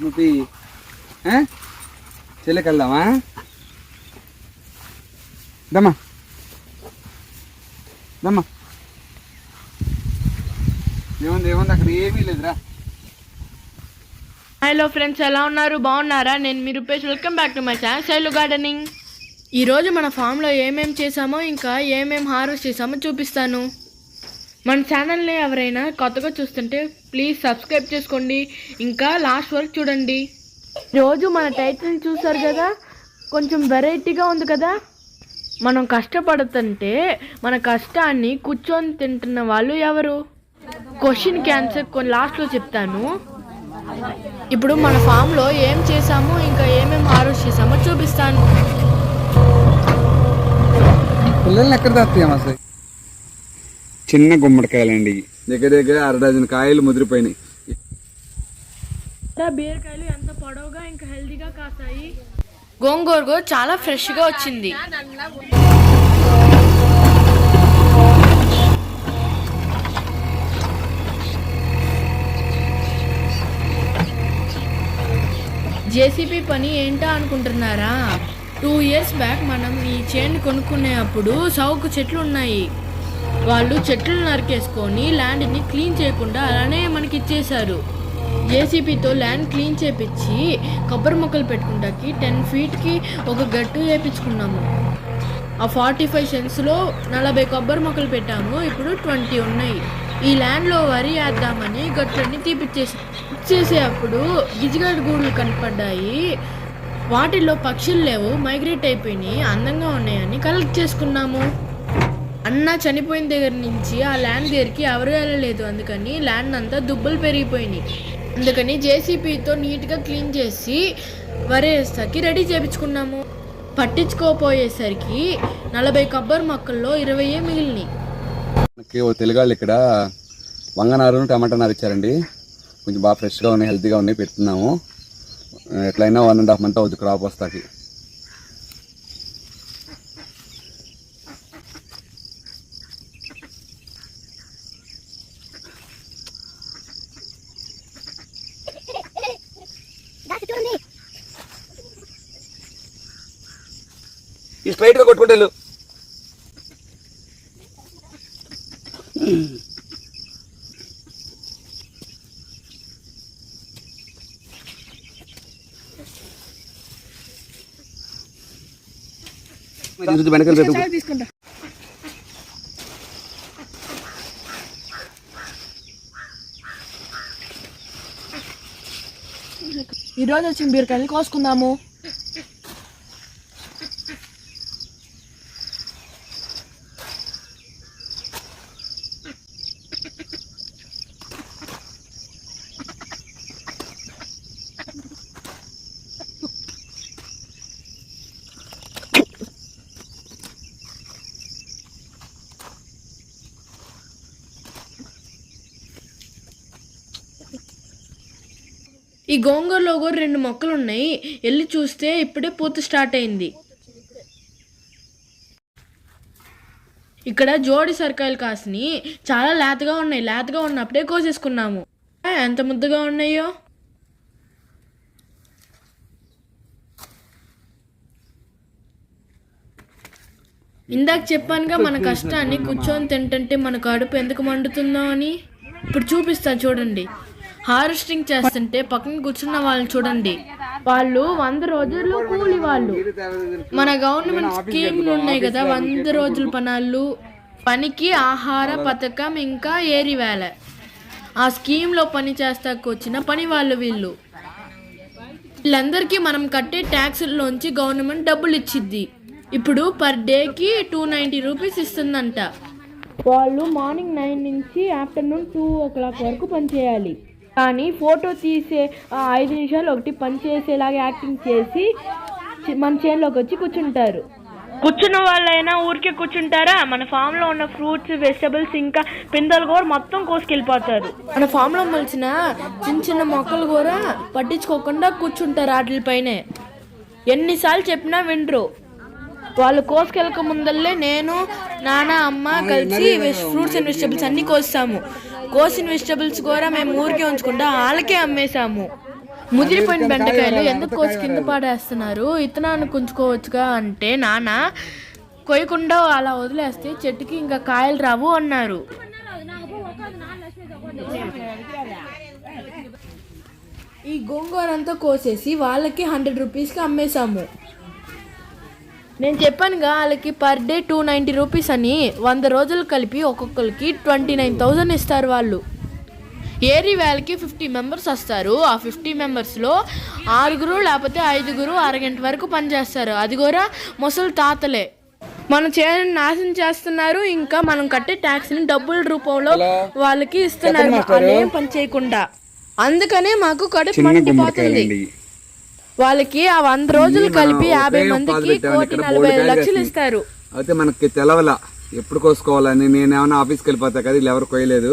స్మృతి ఆ? చెల్లెకి వెళ్దామా? దమ్మా దమ్మా ఏముంది ఏముంది అక్కడ ఏమీ లేదురా. హలో ఫ్రెండ్స్ ఎలా ఉన్నారు? బాగున్నారా? నేను మీ Rupesh. Welcome back to my channel. Shailu gardening. ఈరోజు మన ఫామ్లో ఏమేమి చేసామో ఇంకా ఏమేమి హార్వెస్ట్ చేసామో చూపిస్తాను. మన ఛానల్ని ఎవరైనా కొత్తగా చూస్తుంటే ప్లీజ్ సబ్స్క్రైబ్ చేసుకోండి. ఇంకా లాస్ట్ వరకు చూడండి. రోజు మన టైటిల్ చూసారు కదా? కొంచెం వెరైటీగా ఉంది కదా? మనం కష్టపడుతుంటే మన కష్టాన్ని కూర్చొని తింటున్న వాళ్ళు ఎవరు? క్వశ్చన్కి ఆన్సర్ కొన్ని లాస్ట్లో చెప్తాను. ఇప్పుడు మన ఫామ్లో ఏం చేసాము ఇంకా ఏమేమి హార్వెస్ట్ చేసామో చూపిస్తాను. పిల్లల్ని ఎక్కడ చిన్న గుమ్మడికాయలండి దగ్గర దగ్గర అర డజన్ కాయలు ముదిరిపోయినాయి. బీరకాయలు ఎంత పొడవుగా ఇంకా హెల్దీగా కాస్తాయి. గోంగూర చాలా ఫ్రెష్గా వచ్చింది. జేసీబీ పని ఏంటా అనుకుంటున్నారా? టూ ఇయర్స్ బ్యాక్ మనం ఈ చైన్ కొనుక్కునేటప్పుడు సౌకు చెట్లు ఉన్నాయి వాళ్ళు చెట్లు నరికేసుకొని ల్యాండ్ని క్లీన్ చేయకుండా అలానే మనకి ఇచ్చేశారు జేసీబీతో ల్యాండ్ క్లీన్ చేపించి కొబ్బరి మొక్కలు పెట్టుకుంటాకి టెన్ ఫీట్కి ఒక గట్టు వేపించుకున్నాము ఆ ఫార్టీ ఫైవ్ సెన్స్లో నలభై కొబ్బరి మొక్కలు పెట్టాము ఇప్పుడు ట్వంటీ ఉన్నాయి. ఈ ల్యాండ్లో వరి వేద్దామని గట్లన్నీ తీపిచ్చేసి చేసేటప్పుడు గిజిగాడి గూడులు కనపడ్డాయి. వాటిల్లో పక్షులు లేవు మైగ్రేట్ అయిపోయినాయి అందంగా ఉన్నాయని కలెక్ట్ చేసుకున్నాము. అన్న చనిపోయిన దగ్గర నుంచి ఆ ల్యాండ్ దగ్గరికి ఎవరు వెళ్ళలేదు. అందుకని ల్యాండ్ అంతా దుబ్బలు పెరిగిపోయినాయి. అందుకని జేసీపీతో నీట్గా క్లీన్ చేసి వరేస్తాకి రెడీ చేపించుకున్నాము. పట్టించుకోపోయేసరికి నలభై కొబ్బరి మొక్కల్లో ఇరవైయే మిగిలినాయి. మనకి ఓ తెలుగాళ్ళు ఇక్కడ వంగనారు టమాటా నారు ఇచ్చారండి కొంచెం బాగా ఫ్రెష్గా ఉన్నాయి హెల్తీగా ఉన్నాయి పెడుతున్నాము. ఎట్లయినా వన్ అండ్ హాఫ్ మంత్ అవుతుంది క్రాప్ వస్తాకి. ఈ స్ట్రైట్గా కొట్టుకుంటే వెనకాల. తీసుకుంటా. ఈరోజు వచ్చిన బీరకాయలు కోసుకుందాము. ఈ గోంగూరలో కూడా రెండు మొక్కలు ఉన్నాయి వెళ్ళి చూస్తే ఇప్పుడే పూత స్టార్ట్ అయింది. ఇక్కడ జోడి సరికాయలు కాసిని చాలా లేతగా ఉన్నాయి. లేతగా ఉన్నప్పుడే కోసేసుకున్నాము. ఎంత ముద్దగా ఉన్నాయో? ఇందాక చెప్పానుగా మన కష్టాన్ని కూర్చొని తింటుంటే మన కడుపు ఎందుకు మండుతుందో అని. ఇప్పుడు చూపిస్తాను చూడండి. హార్వెస్టింగ్ చేస్తుంటే పక్కన కూర్చున్న వాళ్ళని చూడండి. వాళ్ళు వంద రోజులు కూలి వాళ్ళు. మన గవర్నమెంట్ స్కీమ్లు ఉన్నాయి కదా వంద రోజుల పనాళ్ళు పనికి ఆహార పథకం ఇంకా ఏరివేళ ఆ స్కీమ్లో పని చేస్తాకు వచ్చిన పని వాళ్ళు వీళ్ళు. వీళ్ళందరికీ మనం కట్టే ట్యాక్సుల్లోంచి గవర్నమెంట్ డబ్బులు ఇచ్చిద్ది. ఇప్పుడు పర్ డేకి టూ నైంటీ రూపీస్ ఇస్తుందంట. వాళ్ళు మార్నింగ్ నైన్ నుంచి ఆఫ్టర్నూన్ టూ ఓ క్లాక్ వరకు పనిచేయాలి కానీ ఫోటో తీసే ఐదు నిమిషాలు ఒకటి పని చేసేలాగా యాక్టింగ్ చేసి మన చేనులోకి వచ్చి కూర్చుంటారు. కూర్చున్న వాళ్ళైనా ఊరికే కూర్చుంటారా? మన ఫామ్లో ఉన్న ఫ్రూట్స్ వెజిటబుల్స్ ఇంకా పిందెలు కూడా మొత్తం కోసుకెళ్ళిపోతారు. మన ఫామ్లో మొలిచిన చిన్న చిన్న మొక్కలు కూడా పట్టించుకోకుండా కూర్చుంటారు వాటిపైనే ఎన్నిసార్లు చెప్పినా వినరు. వాళ్ళు కోసుకెళ్ళక ముందల్లే నేను నాన్న అమ్మ కలిసి ఫ్రూట్స్ అండ్ వెజిటబుల్స్ అన్ని కోస్తాము. కోసిన వెజిటబుల్స్ కూడా మేము ఊరికే ఉంచకుండా వాళ్ళకే అమ్మేశాము. ముదిరిపోయిన బెండకాయలు ఎందుకు కోసి కింద పాడేస్తున్నారు? ఇత్తనాన్ని కుంచుకోవచ్చుగా అంటే నాన్న కొయ్యకుండా అలా వదిలేస్తే చెట్టుకి ఇంకా కాయలు రావు అన్నారు. ఈ గోంగూర అంతా కోసేసి వాళ్ళకి హండ్రెడ్ రూపీస్కి అమ్మేశాము. నేను చెప్పానుగా వాళ్ళకి per day two ninety rupees అని. వంద రోజులు కలిపి ఒక్కొక్కరికి ట్వంటీ నైన్ థౌజండ్ ఇస్తారు వాళ్ళు. ఏరి వాళ్ళకి ఫిఫ్టీ మెంబర్స్ వస్తారు. ఆ ఫిఫ్టీ మెంబర్స్లో ఆరుగురు లేకపోతే ఐదుగురు అరగంట వరకు పనిచేస్తారు అది కూడా ముసలి తాతలే. మన చేను నాశనం చేస్తున్నారు. ఇంకా మనం కట్టే ట్యాక్స్ని డబ్బుల రూపంలో వాళ్ళకి ఇస్తున్నారు. అదేం పని చేయకుండా. అందుకనే మాకు కడుపు మండిపోతుంది. వాళ్ళకి ఆ వంద రోజులు కలిపి యాభై మందికి కోటి నలభై లక్షలు ఇస్తారు. అయితే మనకి తెలవల. ఎప్పుడు కోసుకోవాలని నేను ఏమైనా ఆఫీస్కి వెళ్ళిపోతా కదా వీళ్ళు ఎవరు కోయలేదు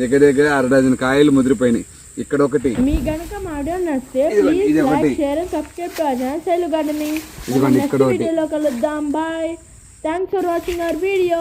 దగ్గర దగ్గర అర డజన్ కాయలు ముదిరిపోయినాయి. ఇక్కడ ఒకటి. మీ గనక మా వీడియో నచ్చితే please. Like share and subscribe to our channel gardening ఇదిగోండి ఇక్కడ ఒకటి. వీడియోలో కలుద్దాం bye thanks for watching our video